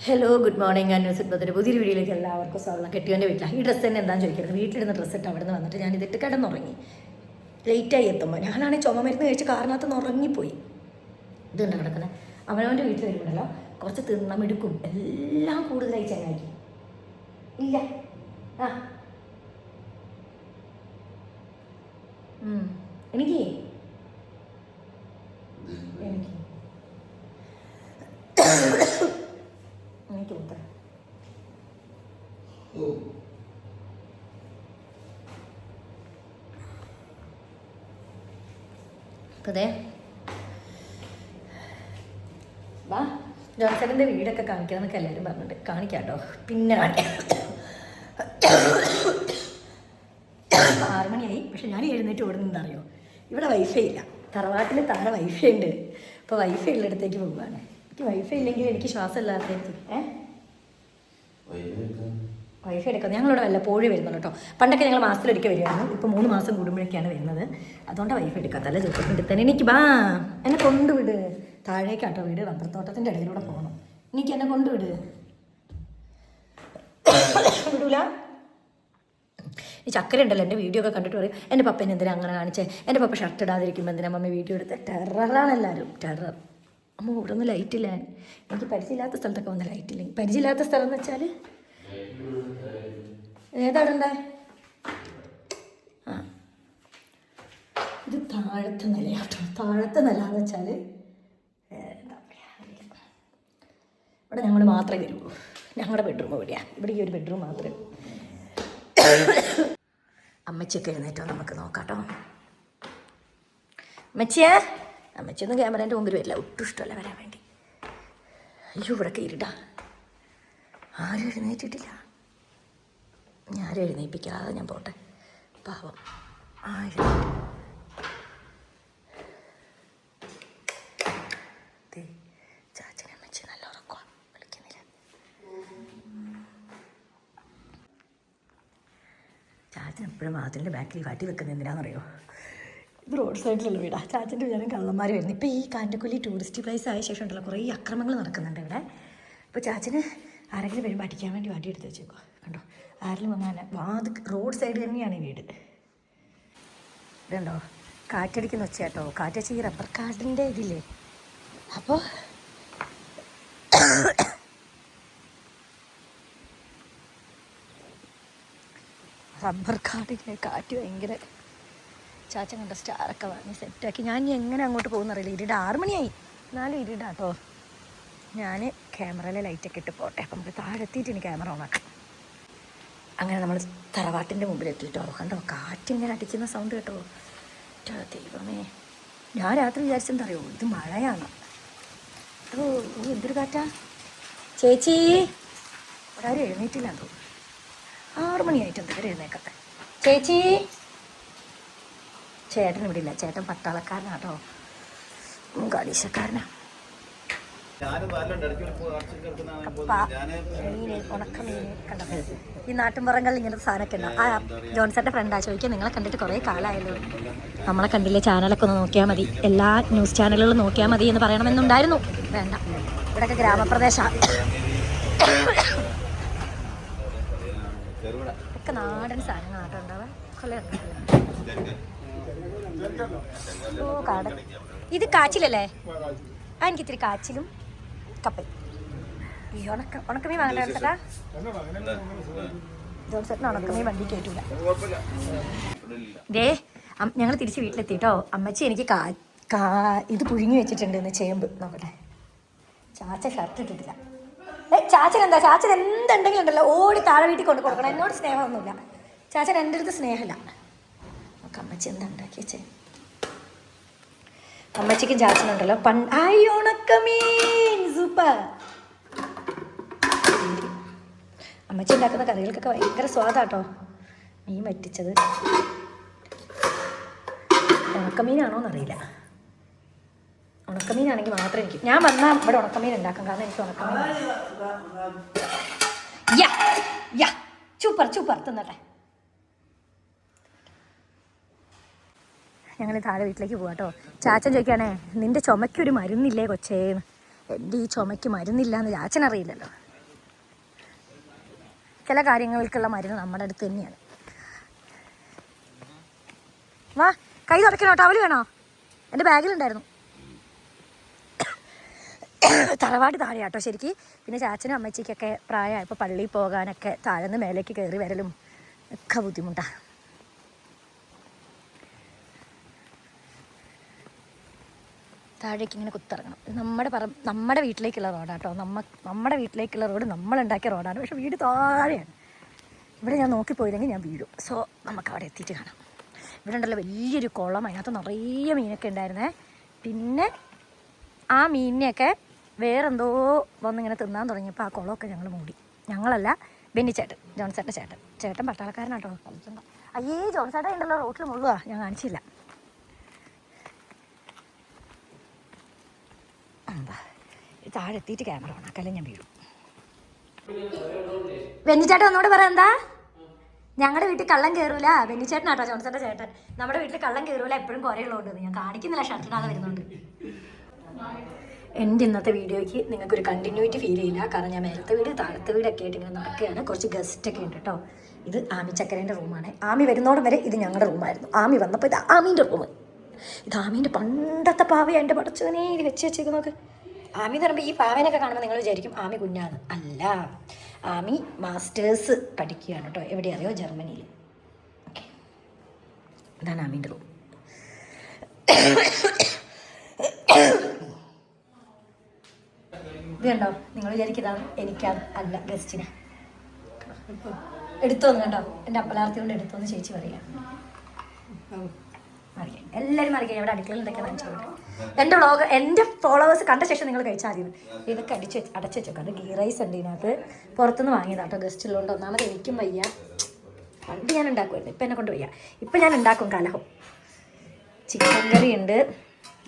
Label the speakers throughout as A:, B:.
A: Hello good morning ഞാൻ news ഇപ്പത്തിന്റെ പുതിയൊരു വീഡിയോയിലേക്ക് എല്ലാവർക്കും സ്വാഗതം. കെട്ടിയോന്റെ വീട്ടിലാണ് ഈ ഡ്രസ്സ് തന്നെ എന്താണെന്ന് ചോദിക്കുന്നത് വീട്ടിലിരുന്ന ഡ്രസ്സ് ഇട്ട് അവിടെ നിന്ന് വന്നിട്ട് ഞാൻ ഇതിട്ട് കിടന്നുറങ്ങി ലേറ്റായി എത്തുമ്പോൾ ഞാനാണെങ്കിൽ ചുമ മരുന്ന് കഴിച്ച് കാറിനകത്ത് നിന്ന് ഉറങ്ങിപ്പോയി. ഇതുണ്ട് കിടക്കുന്നത് അവനവന്റെ വീട്ടിൽ വരുമ്പോഴല്ലോ കുറച്ച് തിണ്ണമെടുക്കും എല്ലാം കൂടുതലായി ചങ്ങാക്കി ഇല്ല. ആ. എനിക്ക് എനിക്ക് മുത്തരം അതെ വാ ജോൺസണിന്റെ വീടൊക്കെ കാണിക്കണം എന്നൊക്കെ എല്ലാവരും പറഞ്ഞിട്ട് കാണിക്കാം കേട്ടോ പിന്നെ കാണിക്കാം. ആറ് മണിയായി. പക്ഷെ ഞാൻ എഴുന്നേറ്റ് ഓടുന്നത് അറിയോ ഇവിടെ വൈഫൈ ഇല്ല. തറവാട്ടിൽ താഴെ വൈഫൈ ഉണ്ട്. അപ്പോൾ വൈഫൈ ഉള്ളിടത്തേക്ക് പോവുകയാണ് എനിക്ക് വൈഫൈ ഇല്ലെങ്കിൽ എനിക്ക് ശ്വാസം ഇല്ലാത്ത ഏ? വൈഫൈ എടുക്കാം ഞങ്ങളിവിടെ വല്ലപ്പോഴും വരുന്നുള്ളൂ കേട്ടോ. പണ്ടൊക്കെ ഞങ്ങൾ മാസത്തിലൊരിക്കൽ വരുമായിരുന്നു. ഇപ്പോൾ മൂന്ന് മാസം കൂടുമ്പോഴൊക്കെയാണ് വരുന്നത്. അതുകൊണ്ട് വൈഫ് എടുക്കാത്തല്ല ചോദിച്ചിട്ടുണ്ട് തന്നെ എനിക്ക് ബാ എന്നെ കൊണ്ടുവിട്. താഴേക്കാട്ടോ വീട്. റബ്ബർത്തോട്ടത്തിന്റെ ഇടയിലൂടെ പോകണം എനിക്ക് എന്നെ കൊണ്ടുവിട്. വിടൂല. ഈ ചക്കര ഉണ്ടല്ലോ എന്റെ വീഡിയോ ഒക്കെ കണ്ടിട്ട് പറയും എന്റെ പപ്പനെ എന്തിനാ അങ്ങനെ കാണിച്ചേ? എന്റെ പപ്പ ഷർട്ട് ഇടാതിരിക്കുമ്പോൾ എന്തിനാ മമ്മി വീഡിയോ എടുത്ത്? ടെററാണ് എല്ലാവരും ടെറർ അമ്മ ഇവിടെ ഒന്നും ലൈറ്റില്ല എനിക്ക് പരിചയമില്ലാത്ത സ്ഥലത്തൊക്കെ വന്ന് ലൈറ്റില്ല പരിചയമില്ലാത്ത സ്ഥലം എന്ന് വെച്ചാൽ ഏതാടണ്ടേ? ഇത് താഴത്തെ നിലയാട്ടോ. താഴത്തെ നില എന്ന് വെച്ചാൽ ഇവിടെ ഞങ്ങൾ മാത്രമേ വരുള്ളൂ. ഞങ്ങളുടെ ബെഡ്റൂം എവിടെയാണ് ഇവിടെ ഈ ഒരു ബെഡ്റൂം മാത്രമേ അമ്മച്ചിയൊക്കെ എഴുന്നേറ്റോ? നമുക്ക് നോക്കാട്ടോ. അമ്മച്ചിയെ? അമ്മച്ചിയൊന്നും ക്യാമറേന്റെ മുമ്പിൽ വരില്ല. ഒട്ടും ഇഷ്ടമല്ല വരാൻ വേണ്ടി. അയ്യോ ഇവിടെ ഇരുടാ. ആരും എഴുന്നേറ്റിട്ടില്ല. ഞാനും എഴുന്നേൽപ്പിക്കാതെ ഞാൻ പോട്ടെ. പാവം. ആ എഴുന്നേറ്റ്. ദേ, ചാച്ചനെ അമ്മച്ചി നല്ല ഉറക്കമാണ് വിളിക്കുന്നില്ല. ചാച്ചൻ എപ്പോഴും വാതിലിന്റെ ബാക്കിൽ കാട്ടി വെക്കുന്ന എന്തിനാണെന്നറിയോ? ഇത് റോഡ് സൈഡിലുള്ള വീടാ. ചാച്ചന്റെ വിചാരം കള്ളന്മാർ വരുന്നു. ഇപ്പോൾ ഈ കാറ്റക്കുലി ടൂറിസ്റ്റ് പ്ലേസ് ആയ ശേഷം ഉണ്ടല്ലോ കുറേ അക്രമങ്ങൾ നടക്കുന്നുണ്ട് ഇവിടെ. അപ്പോൾ ചാച്ചന് ആരെങ്കിലും വരുമ്പോൾ അടിക്കാൻ വേണ്ടി വണ്ടി എടുത്ത് വെച്ചേക്കോ കണ്ടോ? ആരെങ്കിലും വന്നാൽ വാത് റോഡ് സൈഡ് തന്നെയാണ് ഈ വീട്. ഇതുണ്ടോ? കാറ്റടിക്കുന്ന ഒച്ചയാട്ടോ. കാറ്റടിച്ച് ഈ റബ്ബർ കാർഡിന്റെ ഇതില്ലേ? അപ്പോൾ റബ്ബർ കാർഡിന്റെ കാറ്റ് ഭയങ്കര ചാച്ച കണ്ട സ്റ്റാറൊക്കെ വാങ്ങി സെറ്റാക്കി. ഞാൻ ഇനി എങ്ങനെ അങ്ങോട്ട് പോകുന്നറിയില്ല. ഇരുട്. ആറ് മണിയായി. എന്നാലും ഇരുടാട്ടോ. ഞാൻ ക്യാമറയിലെ ലൈറ്റൊക്കെ ഇട്ട് പോട്ടെ. അപ്പം നമുക്ക് താഴെത്തിയിട്ട് ഇനി ക്യാമറ ഓണാക്കാം അങ്ങനെ നമ്മൾ തറവാട്ടിന്റെ മുമ്പിൽ എത്തിയിട്ടോ കണ്ടോ? കാറ്റ് കാറ്റിങ്ങനെ അടിക്കുന്ന സൗണ്ട് കേട്ടോ. ദൈവമേ. ഞാൻ രാത്രി വിചാരിച്ചെന്താ അറിയോ? ഇത് മഴയാണ്. ഓ എന്തൊരു കാറ്റാ? ചേച്ചി! ഒരാരും എഴുന്നേറ്റില്ല എന്തോ ആറു മണിയായിട്ട് എന്തൊക്കെ എഴുന്നേക്കത്തെ? ചേച്ചി! ചേട്ടൻ ഇവിടെ ഇല്ല. ചേട്ടൻ പട്ടാളക്കാരനാട്ടോ മീന് ഉണക്കമീൻ കണ്ടോ ഈ നാട്ടിൻപുറങ്ങളിൽ ഇങ്ങനത്തെ സാധനമൊക്കെ ഉണ്ടാവും ആ ജോൺസന്റെ ഫ്രണ്ടാ ചോദിക്കുക നിങ്ങളെ കണ്ടിട്ട് കുറേ കാലമായല്ലോ നമ്മളെ കണ്ടില്ലേ ചാനലൊക്കെ ഒന്ന് നോക്കിയാൽ മതി. എല്ലാ ന്യൂസ് ചാനലുകളും നോക്കിയാൽ മതി എന്ന് പറയണമെന്നുണ്ടായിരുന്നു. വേണ്ട. ഇവിടെയൊക്കെ ഗ്രാമപ്രദേശമാണ് ഒക്കെ നാടൻ സാധനങ്ങളാട്ടോ ഉണ്ടാവുക ഓ കാട ഇത് കാച്ചിലല്ലേ? ആ എനിക്കിത്തിരി കാച്ചിലും കപ്പയും ഈ ഉണക്ക ഉണക്കമീൻ വാങ്ങണ്ട ചേട്ടാ. ജോൺസേട്ടന് ഉണക്കമീൻ വണ്ടി കയറ്റൂല ദേ ഞങ്ങൾ തിരിച്ച് വീട്ടിലെത്തി കേട്ടോ അമ്മച്ചി എനിക്ക് കാ കാ ഇത് പുഴുങ്ങി വെച്ചിട്ടുണ്ട് ഇന്ന് ചേമ്പ്. നോക്കട്ടെ. ചാച്ച ഷർട്ട് ഇട്ടിട്ടില്ല. ഏ ചാച്ചൻ എന്താ? ചാച്ചൻ എന്തുണ്ടെങ്കിലും ഉണ്ടല്ലോ. ഓടി താഴെ വീട്ടിൽ കൊണ്ട് കൊടുക്കണം. എന്നോട് സ്നേഹമൊന്നുമില്ല. ചാച്ചൻ എന്റെ അടുത്ത് സ്നേഹമില്ല. നമുക്ക് അമ്മച്ചി എന്താ ഉണ്ടാക്കിയേ അമ്മച്ചിക്കും ചാച്ചനുണ്ടല്ലോ പണ്ട് ഐ ഉണക്കമീൻ. സൂപ്പർ. അമ്മച്ചി ഉണ്ടാക്കുന്ന കറികൾക്കൊക്കെ ഭയങ്കര സ്വാദാട്ടോ. മീൻ വറ്റിച്ചത്. ഉണക്കമീനാണോ എന്നറിയില്ല ഉണക്കമീനാണെങ്കിൽ മാത്രം എനിക്ക് ഞാൻ വന്നാൽ ഇവിടെ ഉണക്കമീൻ ഉണ്ടാക്കാം. കാരണം എനിക്ക് ഉണക്കമീൻ യാ യാ. Super super തിന്നട്ടെ. ഞങ്ങൾ താഴെ വീട്ടിലേക്ക് പോവാം കേട്ടോ ചാച്ചൻ ചോദിക്കുകയാണേ നിന്റെ ചുമയ്ക്ക് ഒരു മരുന്നില്ലേ കൊച്ചേ? എന്റെ ഈ ചുമയ്ക്ക് മരുന്നില്ല എന്ന് ചാച്ചൻ അറിയില്ലല്ലോ. ചില കാര്യങ്ങൾക്കുള്ള മരുന്ന് നമ്മുടെ അടുത്ത് തന്നെയാണ്. വാ കൈ തുടയ്ക്കണോ ടവൽ വേണോ? എന്റെ ബാഗിലുണ്ടായിരുന്നു. തറവാട് താഴെയാട്ടോ ശരിക്ക്. പിന്നെ ചാച്ചനും അമ്മച്ചിക്കൊക്കെ പ്രായമായപ്പോൾ പള്ളിയിൽ പോകാനൊക്കെ താഴെ നിന്ന് മേലേക്ക് കയറി വരലും ഒക്കെ ബുദ്ധിമുട്ടാണ് താഴേക്ക് ഇങ്ങനെ കുത്തിറങ്ങണം. നമ്മുടെ പറ നമ്മുടെ വീട്ടിലേക്കുള്ള റോഡാണ് കേട്ടോ നമ്മ നമ്മുടെ വീട്ടിലേക്കുള്ള റോഡ് നമ്മളുണ്ടാക്കിയ റോഡാണ്. പക്ഷെ വീട് താഴെയാണ്. ഇവിടെ ഞാൻ നോക്കിപ്പോയില്ലെങ്കിൽ ഞാൻ വീഴും. സോ നമുക്ക് അവിടെ എത്തിയിട്ട് കാണാം. ഇവിടെ ഉണ്ടല്ലോ വലിയൊരു കുളം. അതിനകത്ത് നിറയെ മീനൊക്കെ ഉണ്ടായിരുന്നേ. പിന്നെ ആ മീനിനെയൊക്കെ വേറെന്തോ വന്നിങ്ങനെ തിന്നാൻ തുടങ്ങിയപ്പോൾ ആ കുളമൊക്കെ ഞങ്ങൾ മൂടി. ഞങ്ങളല്ല ബെന്നിച്ചേട്ടൻ ജോൺസേട്ടൻ ചേട്ടൻ. ചേട്ടൻ പട്ടാളക്കാരനാട്ടോ. അയ്യേ ജോൺസേട്ടൻ ഉണ്ടല്ലോ റോട്ടിൽ മുള്ളുവാ ഞാൻ കാണിച്ചില്ല എന്താ ഇത് താഴെ എത്തിയിട്ട് ക്യാമറ ഓണാക്കല്ലേ ഞാൻ വീഴും ബെന്നിച്ചേട്ടൻ ഒന്നുകൂടെ പറ എന്താ? ഞങ്ങളുടെ വീട്ടിൽ കള്ളം കയറൂല ബെന്നിച്ചേട്ടനാട്ടോ ജോൺസന്റെ ചേട്ടൻ. നമ്മുടെ വീട്ടിൽ കള്ളം കയറൂല എപ്പോഴും കുറയുള്ളതുകൊണ്ട് ഞാൻ കാണിക്കുന്നില്ല ഷർട്ടിനാതെ വരുന്നുണ്ട്. എന്റെ ഇന്നത്തെ വീഡിയോയ്ക്ക് നിങ്ങൾക്കൊരു കണ്ടിന്യൂറ്റി ഫീൽ ചെയ്യില്ല. കാരണം ഞാൻ മേലത്തെ വീട് താഴത്തെ വീടൊക്കെ ആയിട്ട് ഇങ്ങനെ നടക്കുകയാണ്. കുറച്ച് ഗസ്റ്റ് ഒക്കെ ഉണ്ട് കേട്ടോ ഇത് ആമി ചക്കരേന്റെ റൂമാണ് ആമി വരുന്നോടം വരെ ഇത് ഞങ്ങളുടെ റൂമായിരുന്നു ആമി വന്നപ്പോൾ ഇത് ആമീന്റെ റൂം ഇത് ആമീന്റെ പണ്ടത്തെ പാവയാണ് എന്റെ പടച്ചവനെ ഇത് വെച്ച് വെച്ചേക്കുന്നൊക്കെ ആമി എന്ന് പറയുമ്പോൾ ഈ പാവേനൊക്കെ കാണുമ്പോൾ നിങ്ങൾ വിചാരിക്കും ആമി കുഞ്ഞാണ്. അല്ല ആമി മാസ്റ്റേഴ്സ് പഠിക്കുകയാണ് കേട്ടോ എവിടെ അറിയോ ജർമ്മനിയിൽ. ഓക്കെ അതാണ് ആമിന്റെ റൂം ഇത് കണ്ടോ? നിങ്ങൾ വിചാരിക്കുന്നതാണ് എനിക്കാണ് അല്ല ഗസ്റ്റിന്. എടുത്തോന്ന് കണ്ടോ? എന്റെ അപ്പലാർത്തി കൊണ്ട് എടുത്തോന്ന് ചേച്ചി പറയാം അറിയാം എല്ലാവരും അറിയാം ഇവിടെ അടുക്കളയിൽ എന്തൊക്കെ കാണിച്ചോട്ടെ എന്റെ വ്ളോഗ് എന്റെ ഫോളോവേഴ്സ് കണ്ട ശേഷം നിങ്ങൾ കഴിച്ചാൽ മതി. ഇതൊക്കെ അടിച്ച് വെച്ച് അടച്ച് വെച്ചോ കാരണം ഗീ റൈസ് ഉണ്ട് ഇതിനകത്ത്? പുറത്തുനിന്ന് വാങ്ങിയതാട്ടോ ഉള്ളതുകൊണ്ട് ഒന്നാമത് എനിക്കും വയ്യ. പണ്ട് ഞാൻ ഉണ്ടാക്കുമായിരുന്നു. ഇപ്പം എന്നെ കൊണ്ട് വയ്യ. ഇപ്പം ഞാൻ ഉണ്ടാക്കും കലഹം. ചിക്കൻ കറി ഉണ്ട്.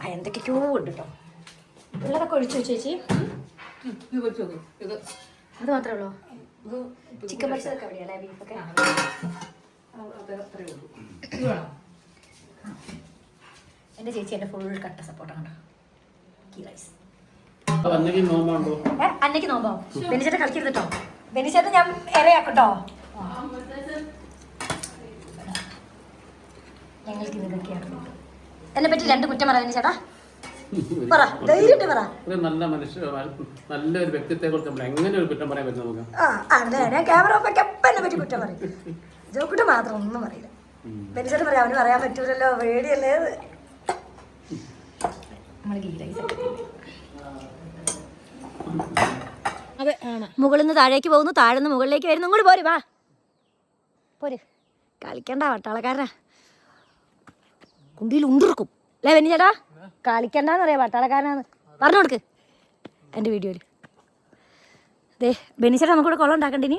A: ആ എന്തൊക്കെയോ ഉണ്ട് കേട്ടോ ഉള്ളതൊക്കെ ഒഴിച്ചു വെച്ചു ചേച്ചി? അത് മാത്രമേ ഉള്ളൂ? ചിക്കൻ പൊരിച്ചതൊക്കെ എവിടെയല്ലേ ബീഫൊക്കെ
B: ഉള്ളൂ.
A: എന്റെ ചേച്ചി എന്റെ ഫുൾ കട്ട സപ്പോർട്ടാണ് ഗീ റൈസ് അന്നയ്ക്ക് നോമ്പോ ബെനിച്ചേട്ടൻ കളിക്കരുത് കേട്ടോ ബെനിച്ചേട്ടൻ ഞാൻ ഇരയാക്കട്ടോ. ഞങ്ങൾക്ക് ഇതൊക്കെയാണ് എന്നെ പറ്റി രണ്ട് കുറ്റം പറ ബെനിച്ചേട്ടാ പറ ധൈര്യമായിട്ട് പറ.
C: നല്ല മനുഷ്യ നല്ലൊരു വ്യക്തിത്വത്തെ കുറിച്ച് നമ്മൾ എങ്ങനെ ഒരു കുറ്റം പറയാൻ പറ്റും നമുക്ക്?
A: ആ അതെ ഞാൻ ക്യാമറ ഓഫ് എപ്പം എന്നെ പറ്റി കുറ്റം പറയും. ജോക്കുട്ട മാത്രം ഒന്നും പറയില്ല. ബെനിച്ചേട്ടൻ പറയാം അവന് പറയാൻ പറ്റൂലല്ലോ പേടിയല്ലേ. മുകളിൽ നിന്ന് താഴേക്ക് പോകുന്നു താഴെ നിന്ന് മുകളിലേക്ക് വരുന്നു. ഇങ്ങോട്ട് പോര് വാ. പോര്. കളിക്കണ്ട പട്ടാളക്കാരനാ കുണ്ടിയിൽ ഉണ്ടിർക്കും. അല്ലേ വെന്നി ചേട്ടാ? കളിക്കണ്ടെന്നറിയാം പട്ടാളക്കാരനാന്ന് പറഞ്ഞു കൊടുക്ക് എന്റെ വീഡിയോയിൽ. അതെ ബെനിച്ചേട്ടാ നമുക്കിവിടെ കുളം ഉണ്ടാക്കണ്ടേ ഇനി?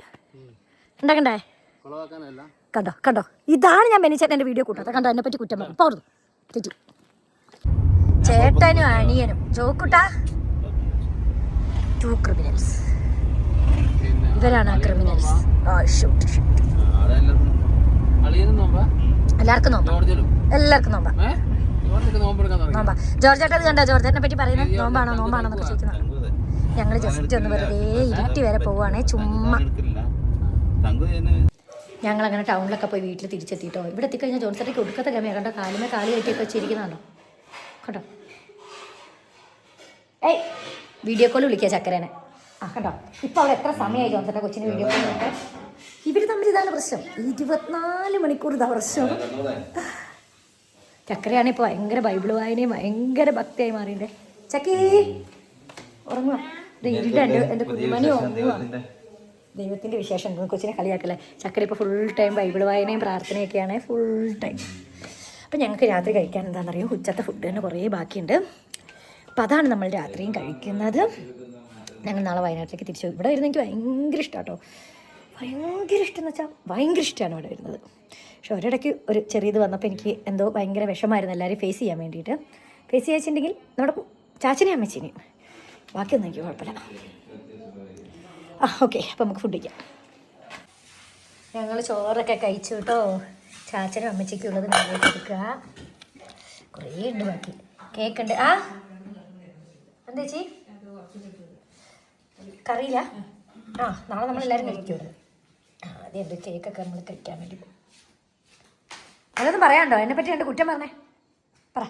A: ഉണ്ടാക്കണ്ടേ?
C: കുളവാക്കാനല്ല
A: കണ്ടോ കണ്ടോ? ഇതാണ് ഞാൻ ബെനിച്ചേട്ടന്റെ വീഡിയോ കൂട്ടാത്ത കണ്ടോ എന്നെ പറ്റി കുറ്റം പറഞ്ഞു പോർന്നു തെറ്റി. ചേട്ടനും അണിയനും ജോക്കുട്ടാ? ടു ക്രിമിനൽസ് ഇവരാണ് ആ ക്രിമിനൽസ് എല്ലാവർക്കും നോമ്പാ? എല്ലാവർക്കും നോമ്പാ. നോമ്പാ ജോർജ് ചേട്ടൻ കണ്ടോ? ജോർജ് ചേട്ടനെ പറ്റി പറയുന്നത് നോമ്പാണോ നോമ്പാണോ എന്നൊക്കെ ചോദിക്കുന്നത് ഞങ്ങൾ ജസ്റ്റ് ഒന്ന് വെറുതെ ഇരുട്ടി വരെ പോവുകയാണെ ചുമ്മാ. ഞങ്ങൾ അങ്ങനെ ടൗണിലൊക്കെ പോയി വീട്ടിൽ തിരിച്ചെത്തിയിട്ടോ ഇവിടെ എത്തിക്കഴിഞ്ഞാൽ ജോൺസറിക്ക് ഒടുക്കത്തെ ഗമയാണ് കണ്ടോ? കാലുമേ കാൽ കെട്ടിയൊക്കെ വെച്ചിരിക്കുന്നതാണോ കണ്ടോ? ഏയ് വീഡിയോ കോൾ വിളിക്കുക ചക്കരേനെ. ആ കണ്ടോ? ഇപ്പോൾ അവിടെ എത്ര സമയമായി ജോൺസറിന്റെ കൊച്ചിന് വീഡിയോ കോൾ ഇവർ തമ്മിൽ ഇതാണ് പ്രശ്നം. ഇരുപത്തിനാല് മണിക്കൂർ ഇതാ പ്രശ്നം. ചക്കരയാണ് ഇപ്പോൾ ഭയങ്കര ബൈബിൾ വായനയും ഭയങ്കര ഭക്തിയായി മാറിയിട്ടുണ്ട് ചക്കേ ഉറങ്ങുക ഇരുട്ടുണ്ട് എന്റെ കുഞ്ഞുമണി ഉറങ്ങുക ദൈവത്തിന്റെ വിശേഷം കൊച്ചിനെ കളിയാക്കല്ലേ? ചക്കര ഇപ്പോൾ ഫുൾ ടൈം ബൈബിൾ വായനയും പ്രാർത്ഥനയൊക്കെയാണ്. ഫുൾ ടൈം അപ്പം ഞങ്ങൾക്ക് രാത്രി കഴിക്കാൻ എന്താണെന്നറിയോ? ഉച്ചത്തെ ഫുഡ് തന്നെ കുറേ ബാക്കിയുണ്ട്. അപ്പം അതാണ് നമ്മൾ രാത്രിയും കഴിക്കുന്നത്. ഞങ്ങൾ നാളെ വയനാട്ടിലേക്ക് തിരിച്ചു. ഇവിടെ വരുന്ന എനിക്ക് ഭയങ്കര ഇഷ്ടമാണ് കേട്ടോ ഭയങ്കര ഇഷ്ടം എന്ന് വെച്ചാൽ ഭയങ്കര ഇഷ്ടമാണ് ഇവിടെ വരുന്നത്. പക്ഷെ ഒരിടയ്ക്ക് ഒരു ചെറിയത് വന്നപ്പോൾ എനിക്ക് എന്തോ ഭയങ്കര വിഷമായിരുന്നു എല്ലാവരും ഫേസ് ചെയ്യാൻ വേണ്ടിയിട്ട്. ഫേസ് ചെയ്യാച്ചിട്ടുണ്ടെങ്കിൽ നമ്മുടെ ചാച്ചനെയും അമ്മച്ചിനെയും. ബാക്കിയൊന്നും എനിക്ക് കുഴപ്പമില്ല. ആ ഓക്കെ. അപ്പം നമുക്ക് ഫുഡ് കഴിക്കാം. ഞങ്ങൾ ചോറൊക്കെ കഴിച്ചു കേട്ടോ ചാച്ചനും അമ്മച്ചയ്ക്കും ഉള്ളത് കൊടുക്കുക എടുക്കുക കുറേ ഉണ്ട് ബാക്കി. കേക്ക് ഉണ്ട്. ആ? എന്താ ചേച്ചി? കറിയില്ല? ആ നാളെ നമ്മൾ എല്ലാവരും കഴിക്കും ആ ആദ്യം എന്ത് കേക്കൊക്കെ നമ്മൾ കഴിക്കാൻ വേണ്ടി പോകും. അതൊന്നും പറയാണ്ടോ എന്നെ പറ്റി രണ്ട് കുറ്റം പറഞ്ഞേ. പറ.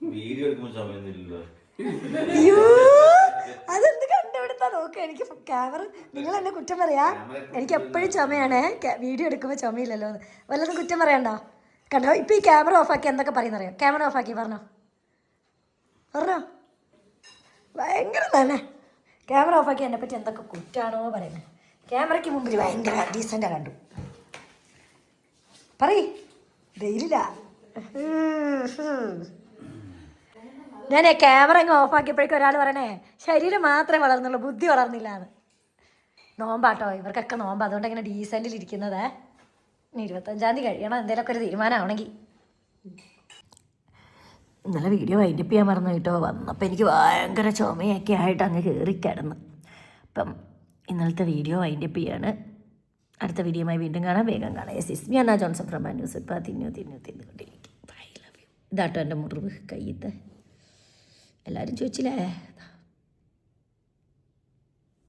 D: വീഡിയോ എടുക്കുമ്പോൾ സമയമൊന്നുമില്ലല്ലോ
A: നോക്ക് എനിക്ക് ക്യാമറ നിങ്ങൾ എന്നെ കുറ്റം പറയാ? എനിക്ക് എപ്പോഴും ചുമയാണ്. വീഡിയോ എടുക്കുമ്പോൾ ചുമയില്ലല്ലോ വല്ലതും കുറ്റം പറയണ്ടോ? കണ്ടോ? ഇപ്പം ഈ ക്യാമറ ഓഫാക്കി എന്തൊക്കെ പറയുന്നറിയോ ക്യാമറ ഓഫാക്കി പറഞ്ഞോ. പറഞ്ഞോ. ഭയങ്കര തന്നെ ക്യാമറ ഓഫ് ആക്കി എന്നെ പറ്റി എന്തൊക്കെ കുറ്റാണോ പറയുന്നത് ക്യാമറയ്ക്ക് മുമ്പിൽ ഭയങ്കര ഡീസന്റാ കണ്ടു. പറയ്. ഡെയിലില്ല ഞാൻ ക്യാമറ അങ്ങ് ഓഫാക്കിയപ്പോഴേക്കും ഒരാൾ പറയണേ ശരീരം മാത്രമേ വളർന്നുള്ളൂ ബുദ്ധി വളർന്നില്ല എന്ന് നോമ്പാട്ടോ ഇവർക്കൊക്കെ നോമ്പ് അതുകൊണ്ട് ഇങ്ങനെ ഡീസന്റിൽ ഇരിക്കുന്നത്. ഇനി ഇരുപത്തഞ്ചാം തീയതി കഴിയണം എന്തെങ്കിലുമൊക്കെ ഒരു തീരുമാനമാണെങ്കിൽ ഇന്നലെ വീഡിയോ വൈൻഡപ്പ് ചെയ്യാൻ മറന്നു കേട്ടോ. വന്നപ്പോൾ എനിക്ക് ഭയങ്കര ചുമയൊക്കെ ആയിട്ട് അങ്ങ് കയറി കിടന്നു. അപ്പം ഇന്നലത്തെ വീഡിയോ വൈൻഡപ്പ് ചെയ്യാണ്. അടുത്ത വീഡിയോയുമായി വീണ്ടും കാണാം. വേഗം കാണാം. S S Johnson from news Ippam തിന്നു തിന്നു തിന്നുകൊണ്ടിരിക്കും ഐ ലവ് യു ഇതാട്ടോ എന്റെ മുറിവ് കയ്യത്തെ. എല്ലാവരും ചോദിച്ചില്ലേ?